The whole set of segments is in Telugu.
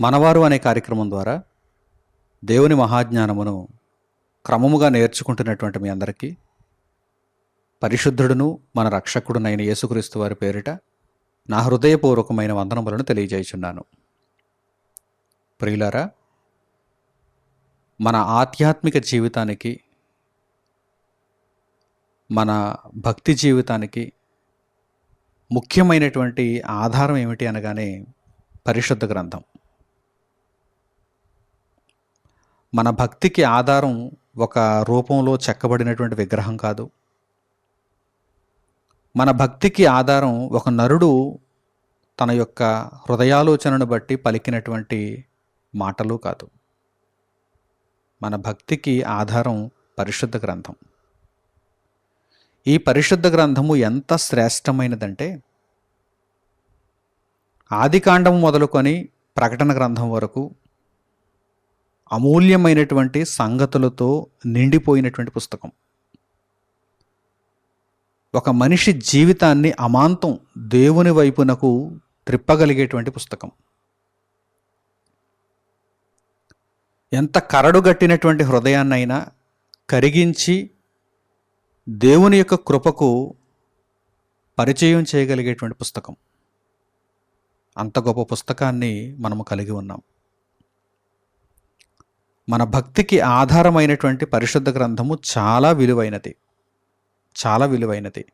మనవారు అనే కార్యక్రమం ద్వారా దేవుని మహాజ్ఞానమును క్రమముగా నేర్చుకుంటున్నటువంటి మీ అందరికీ పరిశుద్ధుడును మన రక్షకుడునైన యేసుక్రీస్తు వారి పేరిట నా హృదయపూర్వకమైన వందనములను తెలియజేయుచున్నాను. ప్రియులారా మన ఆధ్యాత్మిక జీవితానికి మన భక్తి జీవితానికి ముఖ్యమైనటువంటి ఆధారం ఏమిటి అనగానే పరిశుద్ధ గ్రంథం. మన భక్తికి ఆధారం ఒక రూపంలో చెక్కబడినటువంటి విగ్రహం కాదు. మన భక్తికి ఆధారం ఒక నరుడు తన యొక్క హృదయాలోచనను బట్టి పలికినటువంటి మాటలు కాదు. మన భక్తికి ఆధారం పరిశుద్ధ గ్రంథం. ఈ పరిశుద్ధ గ్రంథము ఎంత శ్రేష్టమైనదంటే ఆదికాండం మొదలుకొని ప్రకటన గ్రంథం వరకు అమూల్యమైనటువంటి సంగతులతో నిండిపోయినటువంటి పుస్తకం. ఒక మనిషి జీవితాన్ని అమాంతం దేవుని వైపునకు త్రిప్పగలిగేటువంటి పుస్తకం. ఎంత కరడుగట్టినటువంటి హృదయాన్నైనా కరిగించి దేవుని యొక్క కృపకు పరిచయం చేయగలిగేటువంటి పుస్తకం. అంత గొప్ప పుస్తకాన్ని మనము కలిగి ఉన్నాం. మన భక్తికి ఆధారమైనటువంటి పరిశుద్ధ గ్రంథము చాలా విలువైనది. చాలా విలువైనది.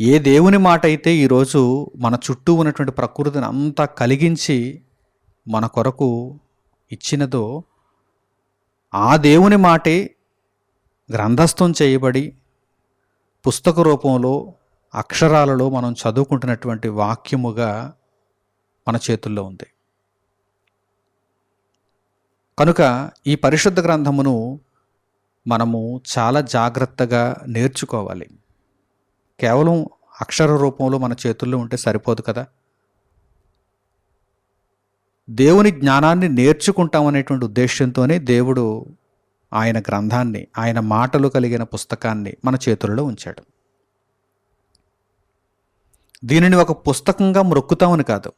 ఏ దేవుని మాట అయితే ఈరోజు మన చుట్టూ ఉన్నటువంటి ప్రకృతిని అంతా కలిగించి మన కొరకు ఇచ్చినదో ఆ దేవుని మాటే గ్రంథస్థం చేయబడి పుస్తక రూపంలో అక్షరాలలో మనం చదువుకుంటున్నటువంటి వాక్యముగా మన చేతుల్లో ఉంది. కనుక ఈ పరిశుద్ధ గ్రంథమును మనము చాలా జాగ్రత్తగా నేర్చుకోవాలి. కేవలం అక్షర రూపంలో మన చేతుల్లో ఉంటే సరిపోదు కదా? దేవుని జ్ఞానాన్ని నేర్చుకుంటామనేటువంటి ఉద్దేశంతోనే దేవుడు ఆయన గ్రంథాన్ని ఆయన మాటలు కలిగిన పుస్తకాన్ని మన చేతుల్లో ఉంచాడు. దీనిని ఒక పుస్తకంగా మ్రొక్కుతామని కాదు.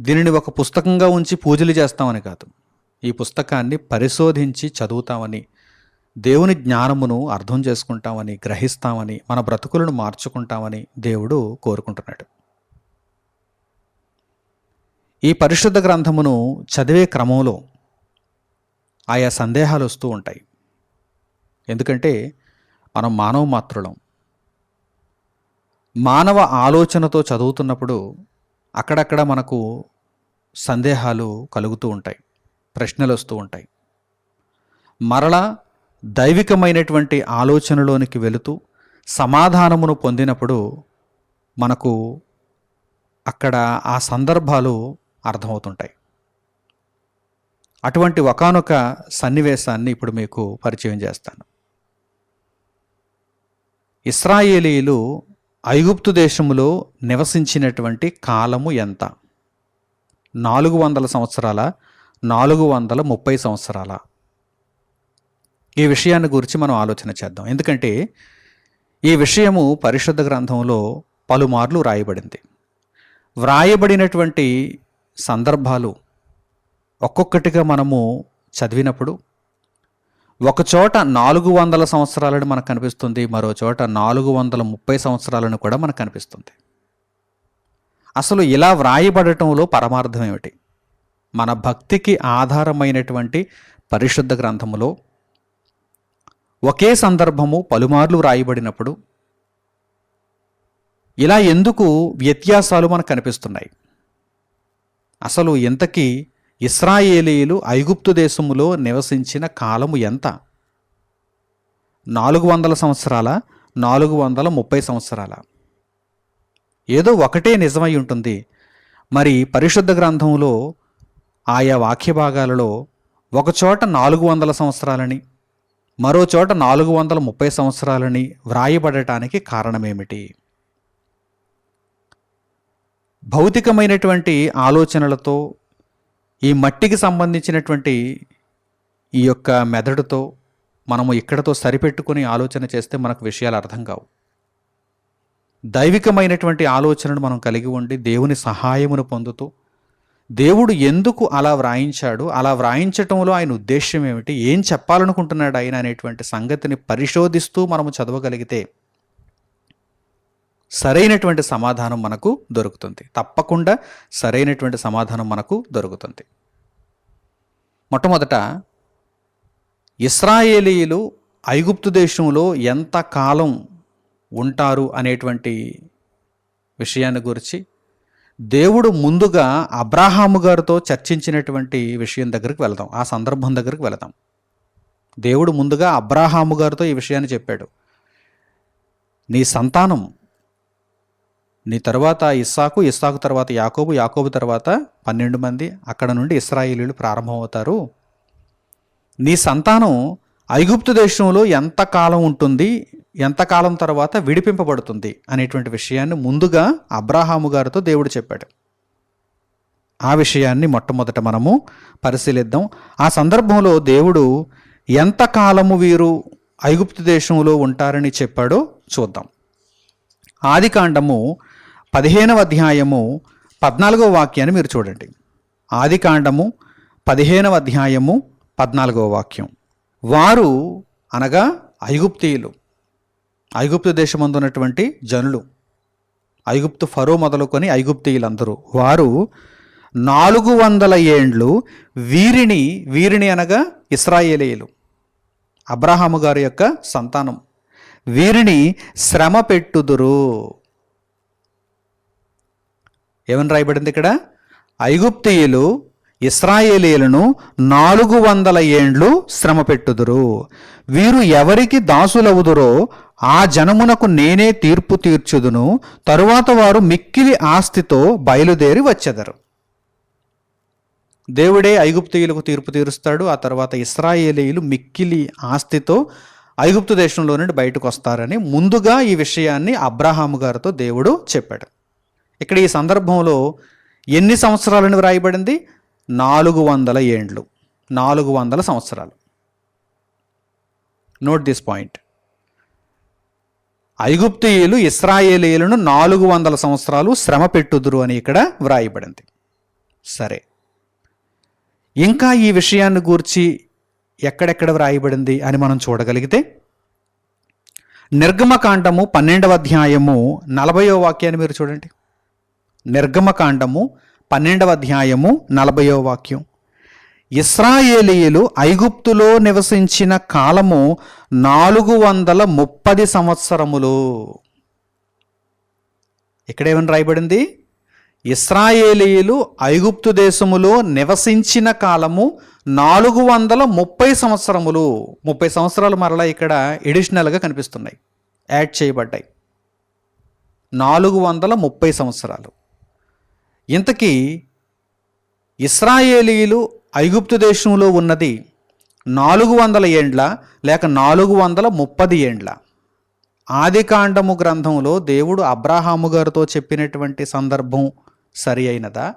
దీనిని ఒక పుస్తకంగా ఉంచి పూజలు చేస్తామని కాదు. ఈ పుస్తకాన్ని పరిశోధించి చదువుతామని దేవుని జ్ఞానమును అర్థం చేసుకుంటామని గ్రహిస్తామని మన బ్రతుకులను మార్చుకుంటామని దేవుడు కోరుకుంటున్నాడు. ఈ పరిశుద్ధ గ్రంథమును చదివే క్రమంలో ఆయా సందేహాలు వస్తూ ఉంటాయి. ఎందుకంటే మనం మానవ మాత్రులం. మానవ ఆలోచనతో చదువుతున్నప్పుడు అక్కడక్కడ మనకు సందేహాలు కలుగుతూ ఉంటాయి ప్రశ్నలు వస్తూ ఉంటాయి. మరలా దైవికమైనటువంటి ఆలోచనలోనికి వెళుతూ సమాధానమును పొందినప్పుడు మనకు అక్కడ ఆ సందర్భాలు అర్థమవుతుంటాయి. అటువంటి ఒకానొక సన్నివేశాన్ని ఇప్పుడు మీకు పరిచయం చేస్తాను. ఇస్రాయేలీలు ఐగుప్తు దేశములో నివసించినటువంటి కాలము ఎంత? నాలుగు వందల సంవత్సరాల నాలుగు వందల ముప్పై సంవత్సరాల. ఈ విషయాన్ని గురించి మనం ఆలోచన చేద్దాం. ఎందుకంటే ఈ విషయము పరిశుద్ధ గ్రంథంలో పలుమార్లు వ్రాయబడింది. వ్రాయబడినటువంటి సందర్భాలు ఒక్కొక్కటిగా మనము చదివినప్పుడు ఒకచోట నాలుగు వందల సంవత్సరాలను మనకు కనిపిస్తుంది మరో చోట నాలుగు వందల ముప్పై సంవత్సరాలను కూడా మనకు కనిపిస్తుంది. అసలు ఇలా వ్రాయబడటంలో పరమార్థం ఏమిటి? మన భక్తికి ఆధారమైనటువంటి పరిశుద్ధ గ్రంథములో ఒకే సందర్భము పలుమార్లు వ్రాయబడినప్పుడు ఇలా ఎందుకు వ్యత్యాసాలు మనకు కనిపిస్తున్నాయి? అసలు ఇంతకీ ఇస్రాయేలీలు ఐగుప్తు దేశములో నివసించిన కాలము ఎంత? నాలుగు వందల సంవత్సరాల నాలుగు వందల ముప్పై సంవత్సరాల. ఏదో ఒకటే నిజమై ఉంటుంది. మరి పరిశుద్ధ గ్రంథంలో ఆయా వాక్య భాగాలలో ఒకచోట నాలుగు వందల సంవత్సరాలని మరో చోట నాలుగు వందల ముప్పై సంవత్సరాలని వ్రాయబడటానికి కారణమేమిటి? భౌతికమైనటువంటి ఆలోచనలతో ఈ మట్టికి సంబంధించినటువంటి ఈ యొక్క మెదడుతో మనము ఇక్కడతో సరిపెట్టుకుని ఆలోచన చేస్తే మనకు విషయాలు అర్థం కావు. దైవికమైనటువంటి ఆలోచనను మనం కలిగి ఉండి దేవుని సహాయమును పొందుతూ దేవుడు ఎందుకు అలా వ్రాయించాడు అలా వ్రాయించటంలో ఆయన ఉద్దేశ్యం ఏమిటి ఏం చెప్పాలనుకుంటున్నాడు ఆయన అనేటువంటి సంగతిని పరిశోధిస్తూ మనము చదవగలిగితే సరైనటువంటి సమాధానం మనకు దొరుకుతుంది. తప్పకుండా సరైనటువంటి సమాధానం మనకు దొరుకుతుంది. మొట్టమొదట ఇస్రాయేలీలు ఐగుప్తు దేశంలో ఎంత కాలం ఉంటారు అనేటువంటి విషయాన్ని గురించి దేవుడు ముందుగా అబ్రాహాము గారితో చర్చించినటువంటి విషయం దగ్గరికి వెళదాం. ఆ సందర్భం దగ్గరికి వెళదాం. దేవుడు ముందుగా అబ్రాహాము గారితో ఈ విషయాన్ని చెప్పాడు. నీ సంతానం నీ తర్వాత ఇస్సాకు ఇస్సాకు తర్వాత యాకోబు యాకోబు తర్వాత పన్నెండు మంది అక్కడ నుండి ఇస్రాయేలీలు ప్రారంభమవుతారు. నీ సంతానం ఐగుప్తు దేశంలో ఎంత కాలం ఉంటుంది ఎంత కాలం తర్వాత విడిపింపబడుతుంది అనేటువంటి విషయాన్ని ముందుగా అబ్రాహాము గారితో దేవుడు చెప్పాడు. ఆ విషయాన్ని మొట్టమొదట మనము పరిశీలిద్దాం. ఆ సందర్భంలో దేవుడు ఎంత కాలము వీరు ఐగుప్తు దేశంలో ఉంటారని చెప్పాడో చూద్దాం. ఆదికాండము పదిహేనవ అధ్యాయము పద్నాలుగవ వాక్యాన్ని మీరు చూడండి. ఆదికాండము పదిహేనవ అధ్యాయము పద్నాలుగవ వాక్యం. వారు అనగా ఐగుప్తీయులు. ఐగుప్తు దేశమందు ఉన్నటువంటి జనులు. ఐగుప్తు ఫరో మొదలుకొని ఐగుప్తీయులందరూ. వారు నాలుగు వందల ఏండ్లు వీరిని వీరిని అనగా ఇస్రాయేలీయులు. అబ్రహాము గారి యొక్క సంతానం. వీరిని శ్రమ పెట్టుదురు. ఏమని రాయబడింది ఇక్కడ? ఐగుప్తీయులు ఇస్రాయేలీలను నాలుగు వందల ఏండ్లు శ్రమ పెట్టుదురు. వీరు ఎవరికి దాసులవుదురో ఆ జనమునకు నేనే తీర్పు తీర్చుదును. తరువాత వారు మిక్కిలి ఆస్తితో బయలుదేరి వచ్చెదరు. దేవుడే ఐగుప్తీయులకు తీర్పు తీరుస్తాడు. ఆ తర్వాత ఇస్రాయేలీయులు మిక్కిలి ఆస్తితో ఐగుప్తు దేశంలో నుండి బయటకు వస్తారని ముందుగా ఈ విషయాన్ని అబ్రహాము గారితో దేవుడు చెప్పాడు. ఇక్కడ ఈ సందర్భంలో ఎన్ని సంవత్సరాలని వ్రాయబడింది? నాలుగు వందల ఏండ్లు. నాలుగు వందల సంవత్సరాలు. నోట్ దిస్ పాయింట్ ఐగుప్తీయులు ఇస్రాయేలీయులను నాలుగు వందల సంవత్సరాలు శ్రమ పెట్టుదురు అని ఇక్కడ వ్రాయబడింది. సరే. ఇంకా ఈ విషయాన్ని గూర్చి ఎక్కడెక్కడ వ్రాయబడింది అని మనం చూడగలిగితే నిర్గమకాండము పన్నెండవ అధ్యాయము నలభయో వాక్యాన్ని మీరు చూడండి. నిర్గమకాండము పన్నెండవ అధ్యాయము నలభయో వాక్యం. ఇస్రాయేలీయులు ఐగుప్తులో నివసించిన కాలము నాలుగు వందల ముప్పది సంవత్సరములు. ఇక్కడేమని రాయబడింది? ఇస్రాయేలీయులు ఐగుప్తు దేశములో నివసించిన కాలము నాలుగు వందల ముప్పై సంవత్సరములు. ముప్పై సంవత్సరాలు మరలా ఇక్కడ ఎడిషనల్గా కనిపిస్తున్నాయి. యాడ్ చేయబడ్డాయి. నాలుగు వందల ముప్పై సంవత్సరాలు. ఇంతకీ ఇస్రాయేలీలు ఐగుప్తు దేశంలో ఉన్నది నాలుగు వందల ఏండ్ల లేక నాలుగు వందల ముప్పది ఏండ్ల. ఆదికాండము గ్రంథంలో దేవుడు అబ్రాహాము గారితో చెప్పినటువంటి సందర్భం సరి అయినదా?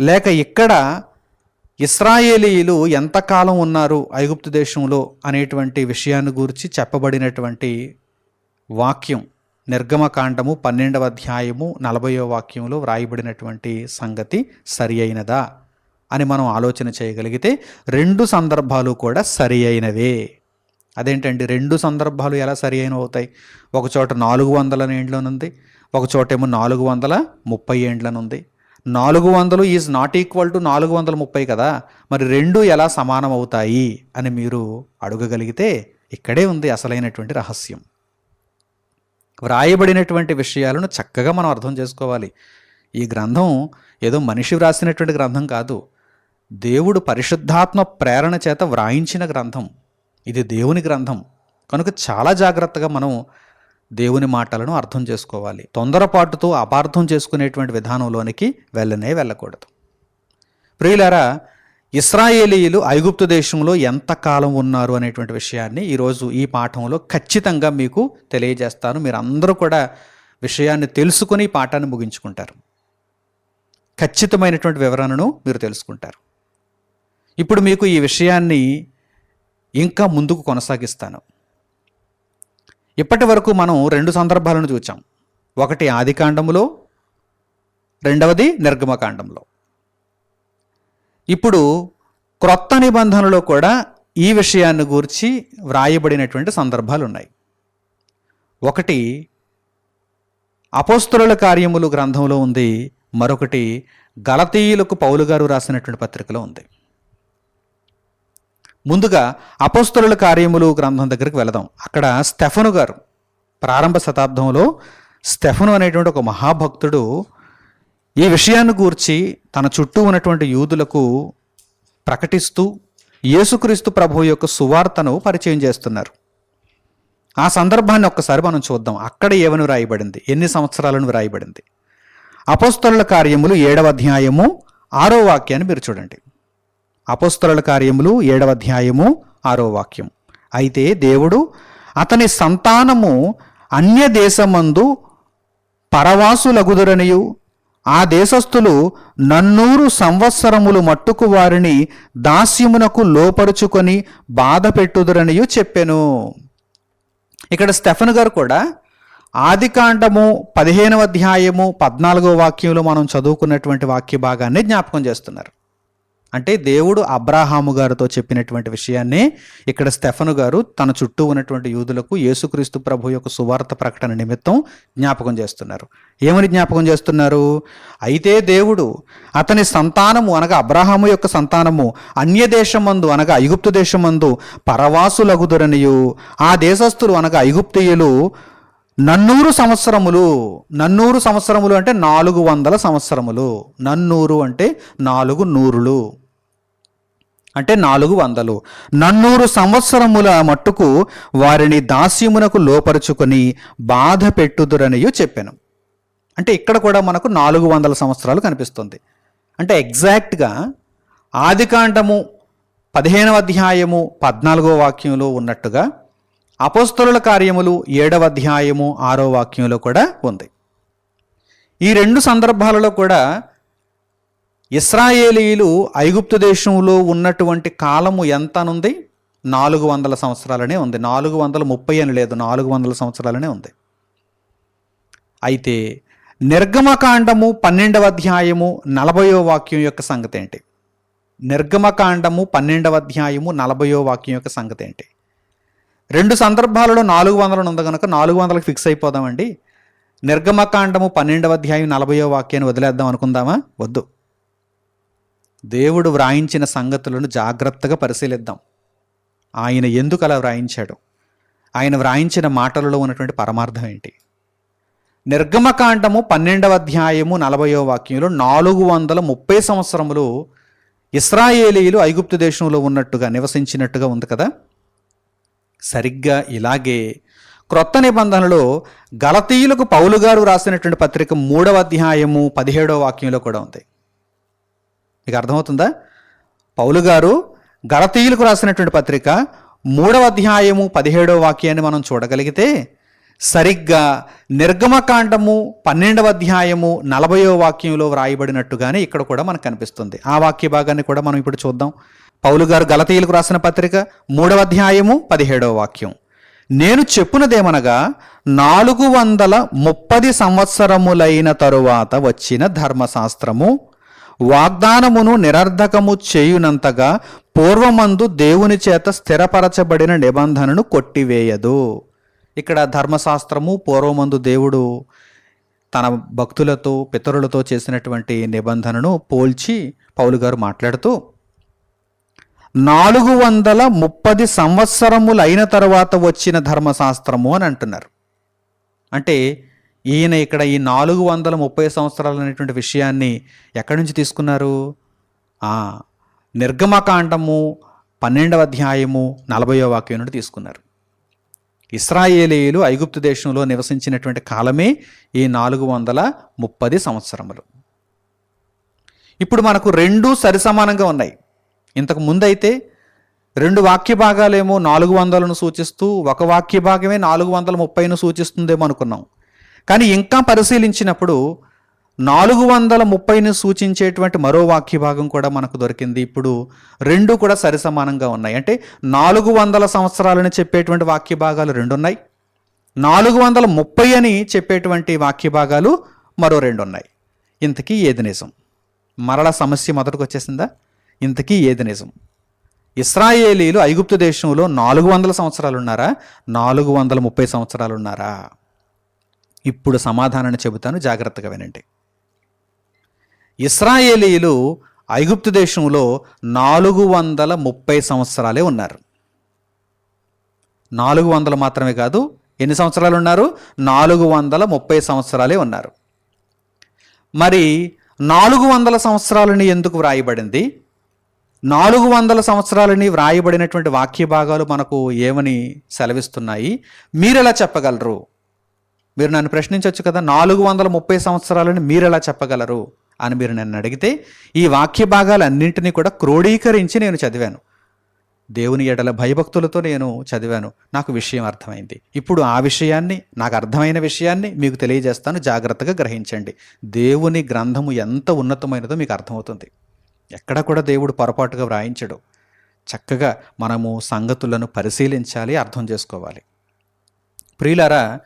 లేక ఇక్కడ ఇస్రాయేలీయులు ఎంతకాలం ఉన్నారు ఐగుప్తు దేశంలో అనేటువంటి విషయాన్ని గురించి చెప్పబడినటువంటి వాక్యం నిర్గమకాండము పన్నెండవ అధ్యాయము నలభయో వాక్యంలో వ్రాయబడినటువంటి సంగతి సరి అయినదా అని మనం ఆలోచన చేయగలిగితే రెండు సందర్భాలు కూడా సరి అయినవే అదేంటండి? రెండు సందర్భాలు ఎలా సరి అయిన అవుతాయి ఒకచోట నాలుగు వందల ఏండ్లనుంది ఒకచోటేమో నాలుగు వందల ముప్పై ఏండ్లనుంది. నాలుగు వందలు ఈజ్ నాట్ ఈక్వల్ టు నాలుగు వందల ముప్పై కదా? మరి రెండు ఎలా సమానం అవుతాయి అని మీరు అడగగలిగితే ఇక్కడే ఉంది అసలైనటువంటి రహస్యం. వ్రాయబడినటువంటి విషయాలను చక్కగా మనం అర్థం చేసుకోవాలి. ఈ గ్రంథం ఏదో మనిషి వ్రాసినటువంటి గ్రంథం కాదు. దేవుడు పరిశుద్ధాత్మ ప్రేరణ చేత వ్రాయించిన గ్రంథం. ఇది దేవుని గ్రంథం. కనుక చాలా జాగ్రత్తగా మనం దేవుని మాటలను అర్థం చేసుకోవాలి. తొందరపాటుతో అపార్థం చేసుకునేటువంటి విధానంలోనికి వెళ్ళనే వెళ్ళకూడదు. ప్రియులారా ఇస్రాయేలీయులు ఐగుప్తు దేశంలో ఎంతకాలం ఉన్నారు అనేటువంటి విషయాన్ని ఈరోజు ఈ పాఠంలో ఖచ్చితంగా మీకు తెలియజేస్తాను. మీరు అందరూ కూడా విషయాన్ని తెలుసుకుని పాఠాన్ని ముగించుకుంటారు. ఖచ్చితమైనటువంటి వివరణను మీరు తెలుసుకుంటారు. ఇప్పుడు మీకు ఈ విషయాన్ని ఇంకా ముందుకు కొనసాగిస్తాను. ఇప్పటి వరకు మనం రెండు సందర్భాలను చూచాం. ఒకటి ఆదికాండములో రెండవది నిర్గమకాండంలో ఇప్పుడు క్రొత్త నిబంధనలో కూడా ఈ విషయాన్ని గూర్చి వ్రాయబడినటువంటి సందర్భాలు ఉన్నాయి ఒకటి అపోస్తుల కార్యములు గ్రంథంలో ఉంది. మరొకటి గలతీయులకు పౌలు గారు రాసినటువంటి పత్రికలో ఉంది. ముందుగా అపోస్తుల కార్యములు గ్రంథం దగ్గరికి వెళదాం. అక్కడ స్టెఫను గారు ప్రారంభ శతాబ్దంలో స్టెఫను అనేటువంటి ఒక మహాభక్తుడు ఈ విషయాన్ని గూర్చి తన చుట్టూ ఉన్నటువంటి యూదులకు ప్రకటిస్తూ యేసుక్రీస్తు ప్రభు యొక్క సువార్తను పరిచయం చేస్తున్నారు. ఆ సందర్భాన్ని ఒక్కసారి మనం చూద్దాం. అక్కడ ఏమని వ్రాయబడింది? ఎన్ని సంవత్సరాలను వ్రాయబడింది? అపోస్తరుల కార్యములు ఏడవ అధ్యాయము ఆరో వాక్యాన్ని మీరు చూడండి. అపోస్తరుల కార్యములు ఏడవ అధ్యాయము ఆరో వాక్యం. అయితే దేవుడు అతని సంతానము అన్య దేశమందు పరవాసులగుదురనియు ఆ దేశస్థులు నన్నూరు సంవత్సరములు మట్టుకు వారిని దాస్యమునకు లోపరుచుకొని బాధ పెట్టుదురనియు చెప్పెను. ఇక్కడ స్టెఫన్ గారు కూడా ఆదికాండము పదిహేనవ అధ్యాయము పద్నాలుగో వాక్యంలో మనం చదువుకున్నటువంటి వాక్య భాగాన్ని జ్ఞాపకం చేస్తున్నారు. అంటే దేవుడు అబ్రాహాము గారితో చెప్పినటువంటి విషయాన్ని ఇక్కడ స్టెఫను గారు తన చుట్టూ ఉన్నటువంటి యూదులకు యేసుక్రీస్తు ప్రభు యొక్క సువార్త ప్రకటన నిమిత్తం జ్ఞాపకం చేస్తున్నారు. ఏమని జ్ఞాపకం చేస్తున్నారు? అయితే దేవుడు అతని సంతానము అనగా అబ్రాహాము యొక్క సంతానము అన్య దేశమందు అనగా ఐగుప్తు దేశమందు పరవాసులగుదురనియు ఆ దేశస్థులు అనగా ఐగుప్తియులు నన్నూరు సంవత్సరములు నన్నూరు సంవత్సరములు అంటే నాలుగు వందల సంవత్సరములు. నన్నూరు అంటే నాలుగు నూరులు. అంటే నాలుగు వందలు. నన్నూరు సంవత్సరముల మట్టుకు వారిని దాస్యమునకు లోపరుచుకొని బాధ పెట్టుదురనియు చెప్పాను. అంటే ఇక్కడ కూడా మనకు నాలుగు వందల సంవత్సరాలు కనిపిస్తుంది. అంటే ఎగ్జాక్ట్గా ఆదికాండము పదిహేనవ అధ్యాయము పద్నాలుగో వాక్యంలో ఉన్నట్టుగా అపోస్తలుల కార్యములు ఏడవ అధ్యాయము ఆరో వాక్యంలో కూడా ఉంది. ఈ రెండు సందర్భాలలో కూడా ఇస్రాయేలీలు ఐగుప్తు దేశంలో ఉన్నటువంటి కాలము ఎంత అనుంది నాలుగు వందల సంవత్సరాలనే ఉంది. నాలుగు వందల ముప్పై అని లేదు. నాలుగు వందల సంవత్సరాలనే ఉంది. అయితే నిర్గమకాండము పన్నెండవ అధ్యాయము నలభయో వాక్యం యొక్క సంగతి ఏంటి? నిర్గమకాండము పన్నెండవ అధ్యాయము నలభయో వాక్యం యొక్క సంగతి ఏంటి? రెండు సందర్భాలలో నాలుగు వందలు ఉంది కనుక నాలుగు వందలకు ఫిక్స్ అయిపోదామండి. నిర్గమకాండము పన్నెండవ అధ్యాయం నలభయో వాక్యాన్ని వదిలేద్దాం అనుకుందామా? వద్దు. దేవుడు వ్రాయించిన సంగతులను జాగ్రత్తగా పరిశీలిద్దాం. ఆయన ఎందుకు అలా వ్రాయించాడు? ఆయన వ్రాయించిన మాటలలో ఉన్నటువంటి పరమార్థం ఏంటి? నిర్గమకాండము పన్నెండవ అధ్యాయము నలభయో వాక్యంలో నాలుగు వందల ముప్పై సంవత్సరములు ఇస్రాయేలీలు ఐగుప్తు దేశంలో ఉన్నట్టుగా నివసించినట్టుగా ఉంది కదా? సరిగ్గా ఇలాగే క్రొత్త నిబంధనలో గలతీయులకు పౌలు గారు రాసినటువంటి పత్రిక మూడవ అధ్యాయము పదిహేడవ వాక్యంలో కూడా ఉంది. మీకు అర్థమవుతుందా? పౌలు గారు గలతీయులకు రాసినటువంటి పత్రిక మూడవ అధ్యాయము పదిహేడవ వాక్యాన్ని మనం చూడగలిగితే సరిగ్గా నిర్గమకాండము పన్నెండవ అధ్యాయము నలభయో వాక్యంలో వ్రాయబడినట్టుగానే ఇక్కడ కూడా మనకు కనిపిస్తుంది. ఆ వాక్య భాగాన్ని కూడా మనం ఇప్పుడు చూద్దాం. పౌలు గారు గలతీయులకు రాసిన పత్రిక మూడవ అధ్యాయము పదిహేడవ వాక్యం. నేను చెప్పునదేమనగా నాలుగు వందల ముప్పది సంవత్సరములైన తరువాత వచ్చిన ధర్మశాస్త్రము వాగ్దానమును నిరర్ధకము చేయునంతగా పూర్వమందు దేవుని చేత స్థిరపరచబడిన నిబంధనను కొట్టివేయదు. ఇక్కడ ధర్మశాస్త్రము పూర్వమందు దేవుడు తన భక్తులతో పితరులతో చేసినటువంటి నిబంధనను పోల్చి పౌలు గారు మాట్లాడుతూ నాలుగు వందల ముప్పది సంవత్సరములు అయిన తర్వాత వచ్చిన ధర్మశాస్త్రము అని అంటున్నారు. అంటే ఈయన ఇక్కడ ఈ నాలుగు వందల ముప్పై సంవత్సరాలు అనేటువంటి విషయాన్ని ఎక్కడి నుంచి తీసుకున్నారు? నిర్గమకాండము పన్నెండవ అధ్యాయము నలభయో వాక్యం నుండి తీసుకున్నారు. ఇస్రాయేలీలు ఐగుప్తు దేశంలో నివసించినటువంటి కాలమే ఈ నాలుగు వందల ముప్పది సంవత్సరములు. ఇప్పుడు మనకు రెండు సరిసమానంగా ఉన్నాయి. ఇంతకు ముందైతే రెండు వాక్య భాగాలేమో నాలుగు వందలను సూచిస్తూ ఒక వాక్య భాగమే నాలుగు వందల ముప్పైను సూచిస్తుందేమో అనుకున్నాం. కానీ ఇంకా పరిశీలించినప్పుడు నాలుగు వందల ముప్పైని సూచించేటువంటి మరో వాక్య భాగం కూడా మనకు దొరికింది. ఇప్పుడు రెండు కూడా సరిసమానంగా ఉన్నాయి. అంటే నాలుగు వందల సంవత్సరాలని చెప్పేటువంటి వాక్య భాగాలు రెండు ఉన్నాయి నాలుగు వందల ముప్పై అని చెప్పేటువంటి వాక్య భాగాలు మరో రెండు ఉన్నాయి ఇంతకీ ఏది నిజం? మరల సమస్య మొదటికి వచ్చేసిందా ఇంతకీ ఏది నిజం? ఇస్రాయేలీలు ఐగుప్తు దేశంలో నాలుగు వందల సంవత్సరాలు ఉన్నారా నాలుగు వందల ముప్పై సంవత్సరాలు ఉన్నారా ఇప్పుడు సమాధానాన్ని చెబుతాను జాగ్రత్తగా వినండి. ఇస్రాయేలీలు ఐగుప్తు దేశంలో నాలుగు వందల ముప్పై సంవత్సరాలే ఉన్నారు. నాలుగు వందలు మాత్రమే కాదు ఎన్ని సంవత్సరాలు ఉన్నారు నాలుగు వందల ముప్పై సంవత్సరాలే ఉన్నారు. మరి నాలుగు వందల సంవత్సరాలని ఎందుకు వ్రాయబడింది? నాలుగు వందల సంవత్సరాలని వ్రాయబడినటువంటి వాక్య భాగాలు మనకు ఏమని సెలవిస్తున్నాయి? మీరు ఎలా చెప్పగలరు? మీరు నన్ను ప్రశ్నించవచ్చు కదా నాలుగు వందల ముప్పై సంవత్సరాలని మీరు ఎలా చెప్పగలరు అని మీరు నన్ను అడిగితే ఈ వాక్య భాగాలన్నింటినీ కూడా క్రోడీకరించి నేను చదివాను. దేవుని ఎడల భయభక్తులతో నేను చదివాను. నాకు విషయం అర్థమైంది. ఇప్పుడు ఆ విషయాన్ని నాకు అర్థమైన విషయాన్ని మీకు తెలియజేస్తాను. జాగ్రత్తగా గ్రహించండి. దేవుని గ్రంథము ఎంత ఉన్నతమైనదో మీకు అర్థమవుతుంది. ఎక్కడ కూడా దేవుడు పొరపాటుగా వ్రాయించడు. చక్కగా మనము సంగతులను పరిశీలించాలి అర్థం చేసుకోవాలి. ప్రియులారా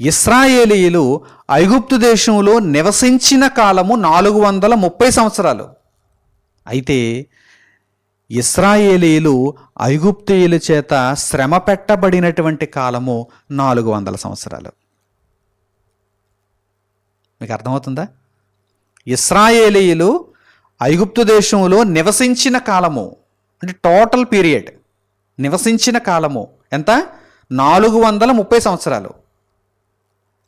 ఇస్రాయేలీయులు ఐగుప్తు దేశంలో నివసించిన కాలము నాలుగు వందల ముప్పై సంవత్సరాలు. అయితే ఇస్రాయేలీలు ఐగుప్తీయుల చేత శ్రమ పెట్టబడినటువంటి కాలము నాలుగు వందల సంవత్సరాలు. మీకు అర్థమవుతుందా? ఇస్రాయేలీయులు ఐగుప్తు దేశంలో నివసించిన కాలము అంటే టోటల్ పీరియడ్ నివసించిన కాలము ఎంత? నాలుగు వందల ముప్పై సంవత్సరాలు.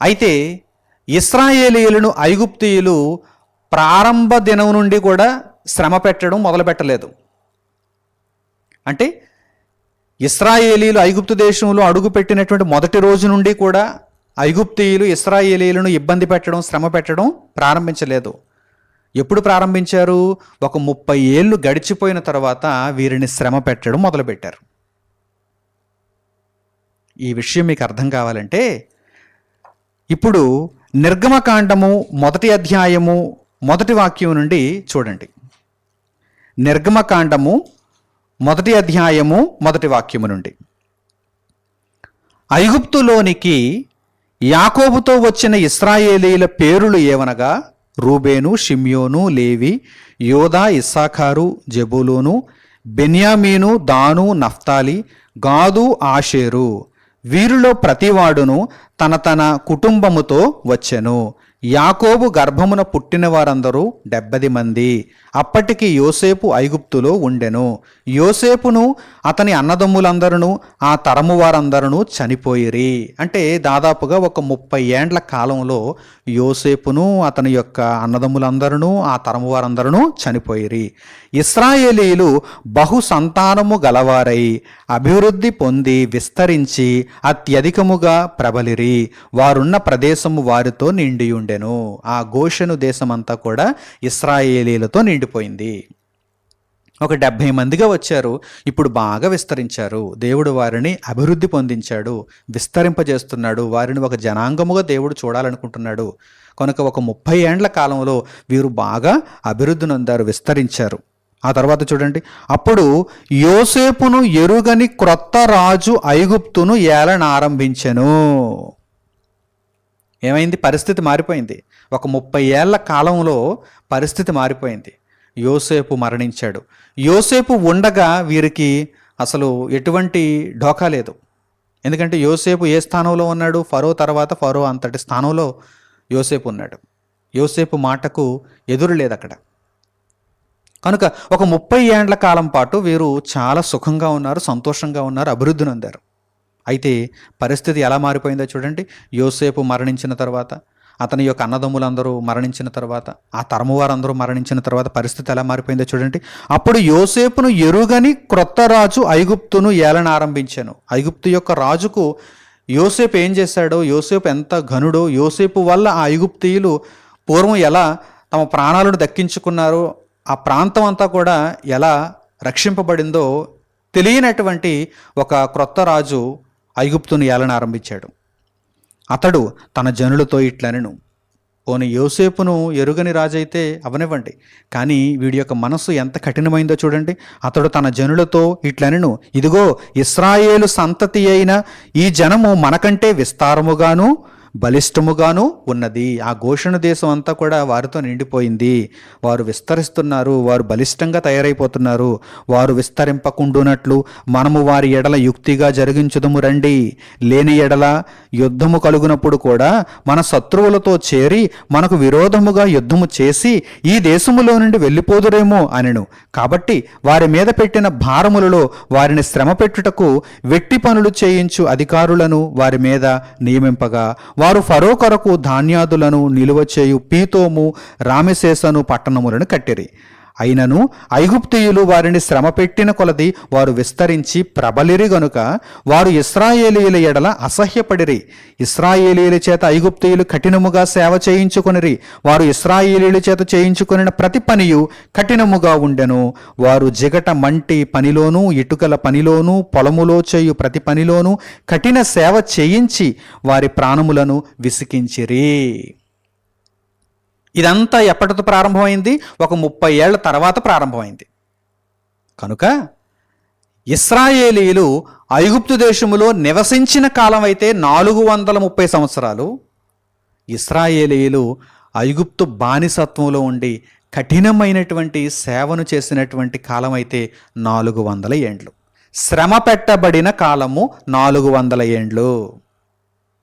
అయితే ఇస్రాయేలీయులను ఐగుప్తీయులు ప్రారంభ దినం నుండి కూడా శ్రమ పెట్టడం మొదలుపెట్టలేదు అంటే ఇస్రాయేలీలు ఐగుప్తు దేశంలో అడుగుపెట్టినటువంటి మొదటి రోజు నుండి కూడా ఐగుప్తీయులు ఇస్రాయేలీలను ఇబ్బంది పెట్టడం శ్రమ పెట్టడం ప్రారంభించలేదు. ఎప్పుడు ప్రారంభించారు? ఒక ముప్పై ఏళ్ళు గడిచిపోయిన తర్వాత వీరిని శ్రమ పెట్టడం మొదలుపెట్టారు. ఈ విషయం మీకు అర్థం కావాలంటే ఇప్పుడు నిర్గమకాండము మొదటి అధ్యాయము మొదటి వాక్యం నుండి చూడండి. నిర్గమకాండము మొదటి అధ్యాయము మొదటి వాక్యము నుండి. ఐగుప్తులోనికి యాకోబుతో వచ్చిన ఇస్రాయేలీల పేరులు ఏవనగా రూబేను షిమ్యోను లేవి యోదా ఇస్సాఖారు జబులోను బెన్యామీను దాను నఫ్తాలి గాదు ఆషేరు. వీరిలో ప్రతివాడును తన తన కుటుంబముతో వచ్చెను. యాకోబు గర్భమున పుట్టిన వారందరూ డెబ్బది మంది. అప్పటికి యోసేపు ఐగుప్తులో ఉండెను. యోసేపును అతని అన్నదమ్ములందరూ ఆ తరము వారందరూ చనిపోయిరి. అంటే దాదాపుగా ఒక ముప్పై ఏండ్ల కాలంలో యోసేపును అతని యొక్క అన్నదమ్ములందరూ ఆ తరము వారందరూ చనిపోయిరి. ఇస్రాయేలీలు బహు సంతానము గలవారై అభివృద్ధి పొంది విస్తరించి అత్యధికముగా ప్రబలిరి. వారున్న ప్రదేశము వారితో నిండి ఉండెను. ఆ గోషను దేశమంతా కూడా ఇస్రాయేలీలతో నిండిపోయింది. ఒక డెబ్భై మందిగా వచ్చారు. ఇప్పుడు బాగా విస్తరించారు. దేవుడు వారిని అభివృద్ధి పొందించాడు. విస్తరింపజేస్తున్నాడు. వారిని ఒక జనాంగముగా దేవుడు చూడాలనుకుంటున్నాడు. కనుక ఒక ముప్పై ఏండ్ల కాలంలో వీరు బాగా అభివృద్ధి నొందారు విస్తరించారు. ఆ తర్వాత చూడండి. అప్పుడు యోసేపును ఎరుగని క్రొత్త రాజు ఐగుప్తును ఏలనారంభించెను ఏమైంది? పరిస్థితి మారిపోయింది. ఒక ముప్పై ఏళ్ళ కాలంలో పరిస్థితి మారిపోయింది. యోసేపు మరణించాడు. యోసేపు ఉండగా వీరికి అసలు ఎటువంటి ఢోకా లేదు. ఎందుకంటే యోసేపు ఏ స్థానంలో ఉన్నాడు? ఫరో తర్వాత ఫరో అంతటి స్థానంలో యోసేపు ఉన్నాడు. యోసేపు మాటకు ఎదురు లేదు అక్కడ కనుక ఒక ముప్పై ఏండ్ల కాలం పాటు వీరు చాలా సుఖంగా ఉన్నారు సంతోషంగా ఉన్నారు అభివృద్ధి నొందారు. అయితే పరిస్థితి ఎలా మారిపోయిందో చూడండి. యోసేపు మరణించిన తర్వాత అతని యొక్క అన్నదమ్ములందరూ మరణించిన తర్వాత ఆ తరము వారందరూ మరణించిన తర్వాత పరిస్థితి ఎలా మారిపోయిందో చూడండి. అప్పుడు యోసేపును ఎరుగని క్రొత్త రాజు ఐగుప్తును ఏలన ఆరంభించాను. ఐగుప్తు యొక్క రాజుకు యోసేపు ఏం చేశాడో యోసేపు ఎంత ఘనుడో యోసేపు వల్ల ఆ ఐగుప్తీయులు పూర్వం ఎలా తమ ప్రాణాలను దక్కించుకున్నారో ఆ ప్రాంతం అంతా కూడా ఎలా రక్షింపబడిందో తెలియనటువంటి ఒక క్రొత్త రాజు ఐగుప్తును ఏలన ఆరంభించాడు. అతడు తన జనులతో ఇట్లనెను. పోని యోసేపును ఎరుగని రాజైతే అవనివ్వండి. కానీ వీడి యొక్క మనసు ఎంత కఠినమైందో చూడండి. అతడు తన జనులతో ఇట్లనెను. ఇదిగో ఇస్రాయేలు సంతతి అయిన ఈ జనము మనకంటే విస్తారముగాను బలిష్టముగాను ఉన్నది. ఆ ఘోషణ దేశం అంతా కూడా వారితో నిండిపోయింది. వారు విస్తరిస్తున్నారు. వారు బలిష్టంగా తయారైపోతున్నారు. వారు విస్తరింపకుండునట్లు మనము వారి ఎడల యుక్తిగా జరిగించుదము రండి. లేని ఎడల యుద్ధము కలుగునప్పుడు కూడా మన శత్రువులతో చేరి మనకు విరోధముగా యుద్ధము చేసి ఈ దేశములో నుండి వెళ్ళిపోదురేమో అనెను. కాబట్టి వారి మీద పెట్టిన భారములలో వారిని శ్రమ పెట్టుటకు వెట్టి పనులు చేయించు అధికారులను వారి మీద నియమింపగా వారు ఫరో కొరకు ధాన్యాదులను నిలువ చేయు పీతోము రామశేషను పట్టణములను కట్టిరి. అయినను ఐగుప్తియులు వారిని శ్రమ పెట్టిన కొలది వారు విస్తరించి ప్రబలిరి గనుక వారు ఇస్రాయేలీయుల ఎడల అసహ్యపడిరి. ఇస్రాయేలీయుల చేత ఐగుప్తియులు కఠినముగా సేవ చేయించుకొనిరి. వారు ఇస్రాయేలీయుల చేత చేయించుకొనిన ప్రతి పనియు కఠినముగా ఉండెను. వారు జిగట మంటి పనిలోనూ ఇటుకల పనిలోనూ పొలములో చేయు ప్రతి పనిలోనూ కఠిన సేవ చేయించి వారి ప్రాణములను విసికించిరి. ఇదంతా ఎప్పటితో ప్రారంభమైంది? ఒక ముప్పై ఏళ్ళ తర్వాత ప్రారంభమైంది. కనుక ఇస్రాయేలీలు ఐగుప్తు దేశములో నివసించిన కాలం అయితే నాలుగు వందల ముప్పై సంవత్సరాలు. ఇస్రాయేలీలు ఐగుప్తు బానిసత్వంలో ఉండి కఠినమైనటువంటి సేవను చేసినటువంటి కాలం అయితే నాలుగు వందల ఏండ్లు. శ్రమ పెట్టబడిన కాలము నాలుగు వందల ఏండ్లు.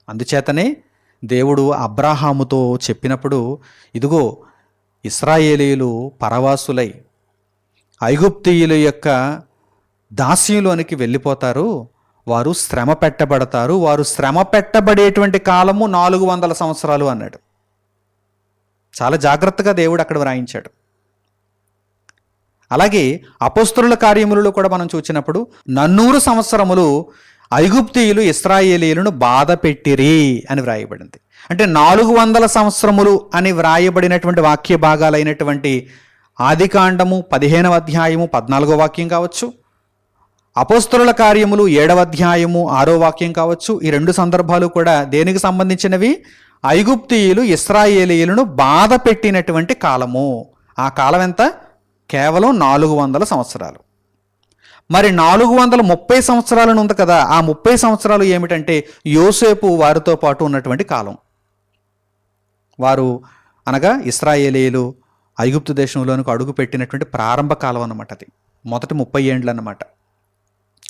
అందుచేతనే దేవుడు అబ్రాహాముతో చెప్పినప్పుడు ఇదిగో ఇస్రాయేలీలు పరవాసులై ఐగుప్తీయుల యొక్క దాస్యంలోనికి వెళ్ళిపోతారు. వారు శ్రమ పెట్టబడతారు. వారు శ్రమ పెట్టబడేటువంటి కాలము నాలుగు వందల సంవత్సరాలు అన్నాడు. చాలా జాగ్రత్తగా దేవుడు అక్కడ వ్రాయించాడు. అలాగే అపోస్తుల కార్యములలో కూడా మనం చూసినప్పుడు నన్నూరు సంవత్సరములు ఐగుప్తీయులు ఇస్రాయేలీలను బాధ పెట్టిరి అని వ్రాయబడింది. అంటే నాలుగు వందల సంవత్సరములు అని వ్రాయబడినటువంటి వాక్య భాగాలైనటువంటి ఆదికాండము పదిహేనవ అధ్యాయము పద్నాలుగో వాక్యం కావచ్చు అపోస్తరుల కార్యములు ఏడవ అధ్యాయము ఆరో వాక్యం కావచ్చు ఈ రెండు సందర్భాలు కూడా దేనికి సంబంధించినవి? ఐగుప్తీయులు ఇస్రాయేలీయులను బాధ పెట్టినటువంటి కాలము. ఆ కాలం ఎంత కేవలం నాలుగు వందల సంవత్సరాలు. మరి నాలుగు వందల ముప్పై సంవత్సరాలను ఉంది కదా ఆ ముప్పై సంవత్సరాలు ఏమిటంటే యోసేపు వారితో పాటు ఉన్నటువంటి కాలం. వారు అనగా ఇస్రాయేలీలు ఐగుప్తు దేశంలోనికి అడుగు పెట్టినటువంటి ప్రారంభ కాలం అనమాట అది. మొదటి ముప్పై ఏండ్లు అన్నమాట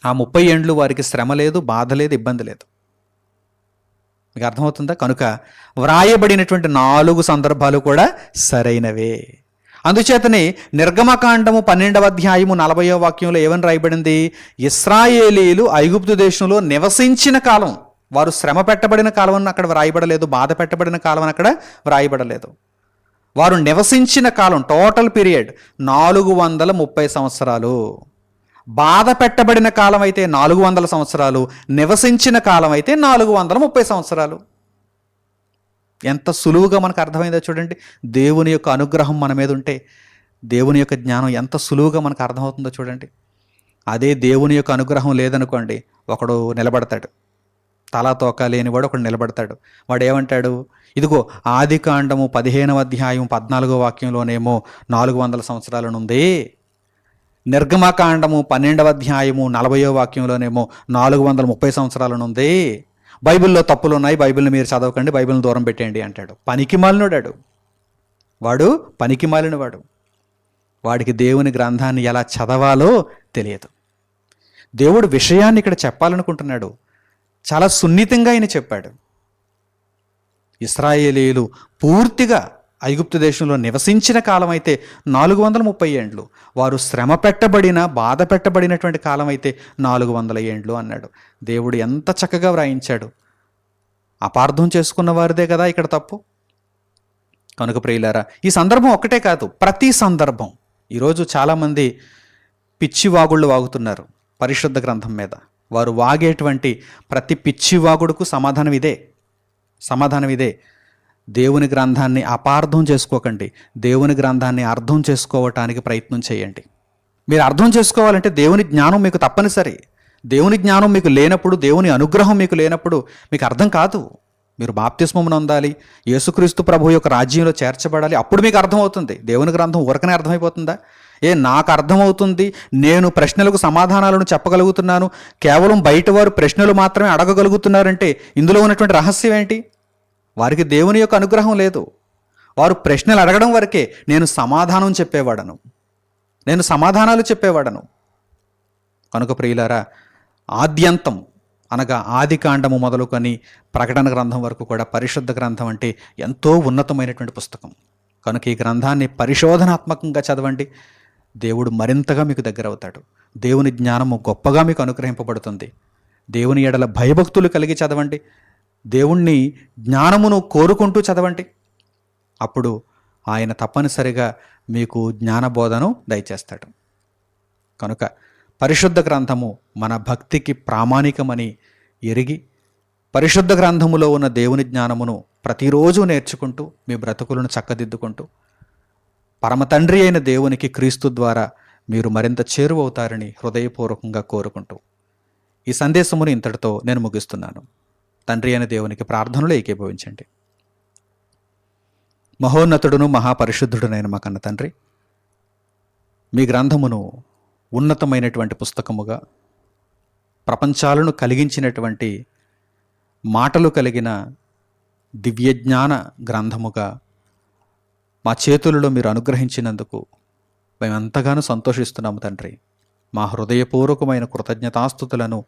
ఆ ముప్పై ఏండ్లు వారికి శ్రమ లేదు బాధ లేదు ఇబ్బంది లేదు. మీకు అర్థమవుతుందా? కనుక వ్రాయబడినటువంటి నాలుగు సందర్భాలు కూడా సరైనవే. అందుచేతనే నిర్గమకాండము పన్నెండవ అధ్యాయము నలభయో వాక్యంలో ఏమని రాయబడింది? ఇస్రాయేలీలు ఐగుప్తు దేశంలో నివసించిన కాలం. వారు శ్రమ పెట్టబడిన కాలం అని అక్కడ వ్రాయబడలేదు బాధ పెట్టబడిన కాలం అని అక్కడ వ్రాయబడలేదు. వారు నివసించిన కాలం టోటల్ పీరియడ్ నాలుగు వందల ముప్పై సంవత్సరాలు. బాధ పెట్టబడిన కాలం అయితే నాలుగు వందల సంవత్సరాలు నివసించిన కాలం అయితే నాలుగు వందల ముప్పై సంవత్సరాలు. ఎంత సులువుగా మనకు అర్థమైందో చూడండి. దేవుని యొక్క అనుగ్రహం మన మీద ఉంటే దేవుని యొక్క జ్ఞానం ఎంత సులువుగా మనకు అర్థమవుతుందో చూడండి. అదే దేవుని యొక్క అనుగ్రహం లేదనుకోండి ఒకడు నిలబడతాడు. తలా తోక లేనివాడు ఒకడు నిలబడతాడు. వాడు ఏమంటాడు? ఇదిగో ఆది కాండము పదిహేనవ అధ్యాయం పద్నాలుగో వాక్యంలోనేమో నాలుగు వందల సంవత్సరాలనుంది. నిర్గమకాండము పన్నెండవ అధ్యాయము నలభయో వాక్యంలోనేమో నాలుగు వందల ముప్పై సంవత్సరాలనుంది. బైబిల్లో తప్పులు ఉన్నాయి బైబిల్ని మీరు చదవకండి బైబిల్ని దూరం పెట్టేయండి అంటాడు. పనికి మాలినోడాడు వాడు పనికి మాలినవాడు వాడికి దేవుని గ్రంథాన్ని ఎలా చదవాలో తెలియదు. దేవుడు విషయాన్ని ఇక్కడ చెప్పాలనుకుంటున్నాడు. చాలా సున్నితంగా ఆయన చెప్పాడు. ఇస్రాయేలీలు పూర్తిగా ఐగుప్తు దేశంలో నివసించిన కాలం అయితే నాలుగు వందల ముప్పై ఏండ్లు. వారు శ్రమ పెట్టబడిన బాధ పెట్టబడినటువంటి కాలం అయితే నాలుగు వందల ఏండ్లు అన్నాడు. దేవుడు ఎంత చక్కగా వ్రాయించాడు. అపార్థం చేసుకున్న వారిదే కదా ఇక్కడ తప్పు. కనుక ప్రియులారా ఈ సందర్భం ఒక్కటే కాదు ప్రతి సందర్భం. ఈరోజు చాలామంది పిచ్చి వాగుళ్ళు వాగుతున్నారు పరిశుద్ధ గ్రంథం మీద. వారు వాగేటువంటి ప్రతి పిచ్చి వాగుడుకు సమాధానం ఇదే. సమాధానం ఇదే. దేవుని గ్రంథాన్ని అపార్థం చేసుకోకండి. దేవుని గ్రంథాన్ని అర్థం చేసుకోవటానికి ప్రయత్నం చేయండి. మీరు అర్థం చేసుకోవాలంటే దేవుని జ్ఞానం మీకు తప్పనిసరి. దేవుని జ్ఞానం మీకు లేనప్పుడు దేవుని అనుగ్రహం మీకు లేనప్పుడు మీకు అర్థం కాదు. మీరు బాప్తిస్మం పొందాలి యేసుక్రీస్తు ప్రభు యొక్క రాజ్యంలో చేర్చబడాలి అప్పుడు మీకు అర్థమవుతుంది. దేవుని గ్రంథం ఊరకనే అర్థమైపోతుందా? ఏ నాకు అర్థమవుతుంది నేను ప్రశ్నలకు సమాధానాలను చెప్పగలుగుతున్నాను కేవలం బయట వారు ప్రశ్నలు మాత్రమే అడగగలుగుతున్నారంటే ఇందులో ఉన్నటువంటి రహస్యం ఏంటి? వారికి దేవుని యొక్క అనుగ్రహం లేదు. వారు ప్రశ్నలు అడగడం వరకే నేను సమాధానం చెప్పేవాడను. నేను సమాధానాలు చెప్పేవాడను. కనుక ప్రియులారా ఆద్యంతం అనగా ఆది కాండము మొదలుకొని ప్రకటన గ్రంథం వరకు కూడా పరిశుద్ధ గ్రంథం అంటే ఎంతో ఉన్నతమైనటువంటి పుస్తకం. కనుక ఈ గ్రంథాన్ని పరిశోధనాత్మకంగా చదవండి. దేవుడు మరింతగా మీకు దగ్గర అవుతాడు. దేవుని జ్ఞానము గొప్పగా మీకు అనుగ్రహింపబడుతుంది. దేవుని ఎడల భయభక్తులు కలిగి చదవండి. దేవుణ్ణి జ్ఞానమును కోరుకుంటూ చదవండి. అప్పుడు ఆయన తప్పనిసరిగా మీకు జ్ఞానబోధను దయచేస్తాడు. కనుక పరిశుద్ధ గ్రంథము మన భక్తికి ప్రామాణికమని ఎరిగి పరిశుద్ధ గ్రంథములో ఉన్న దేవుని జ్ఞానమును ప్రతిరోజు నేర్చుకుంటూ మీ బ్రతుకులను చక్కదిద్దుకుంటూ పరమ తండ్రి అయిన దేవునికి క్రీస్తు ద్వారా మీరు మరింత చేరువవుతారని హృదయపూర్వకంగా కోరుకుంటూ ఈ సందేశమును ఇంతటితో నేను ముగిస్తున్నాను. తండ్రి అయిన దేవునికి ప్రార్థనలు ఏకీభవించండి. మహోన్నతుడును మహాపరిశుద్ధుడునైన మా కన్న తండ్రి మీ గ్రంథమును ఉన్నతమైనటువంటి పుస్తకముగా ప్రపంచాలను కలిగించినటువంటి మాటలు కలిగిన దివ్యజ్ఞాన గ్రంథముగా మా చేతులలో మీరు అనుగ్రహించినందుకు మేము ఎంతగానో సంతోషిస్తున్నాము తండ్రి. మా హృదయపూర్వకమైన కృతజ్ఞతాస్థుతులను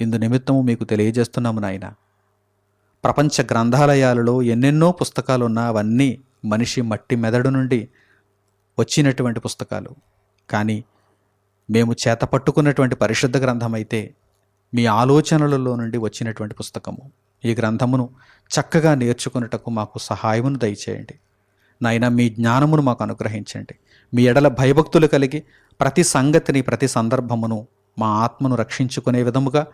ఇందు నిమిత్తము మీకు తెలియజేస్తున్నాము నాయన. ప్రపంచ గ్రంథాలయాలలో ఎన్నెన్నో పుస్తకాలు ఉన్నా అవన్నీ మనిషి మట్టి మెదడు నుండి వచ్చినటువంటి పుస్తకాలు. కానీ మేము చేత పట్టుకున్నటువంటి పరిశుద్ధ గ్రంథమైతే మీ ఆలోచనలలో నుండి వచ్చినటువంటి పుస్తకము. ఈ గ్రంథమును చక్కగా నేర్చుకున్నటకు మాకు సహాయమును దయచేయండి. నాయన మీ జ్ఞానమును మాకు అనుగ్రహించండి. మీ ఎడల భయభక్తులు కలిగి ప్రతి సంగతిని ప్రతి సందర్భమును మా ఆత్మను రక్షించుకునే విధముగా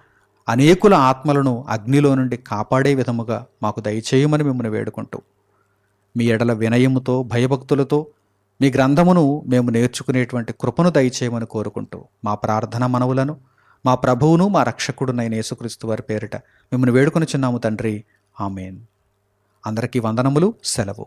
అనేకుల ఆత్మలను అగ్నిలో నుండి కాపాడే విధముగా మాకు దయచేయమని మిమ్మల్ని వేడుకుంటూ మీ ఎడల వినయముతో భయభక్తులతో మీ గ్రంథమును మేము నేర్చుకునేటువంటి కృపను దయచేయమని కోరుకుంటూ మా ప్రార్థన మనవులను మా ప్రభువును మా రక్షకుడునైన యేసుక్రీస్తు వారి పేరిట మిమ్మల్ని వేడుకొని చిన్నాము తండ్రి. ఆమెన్. అందరికీ వందనములు సెలవు.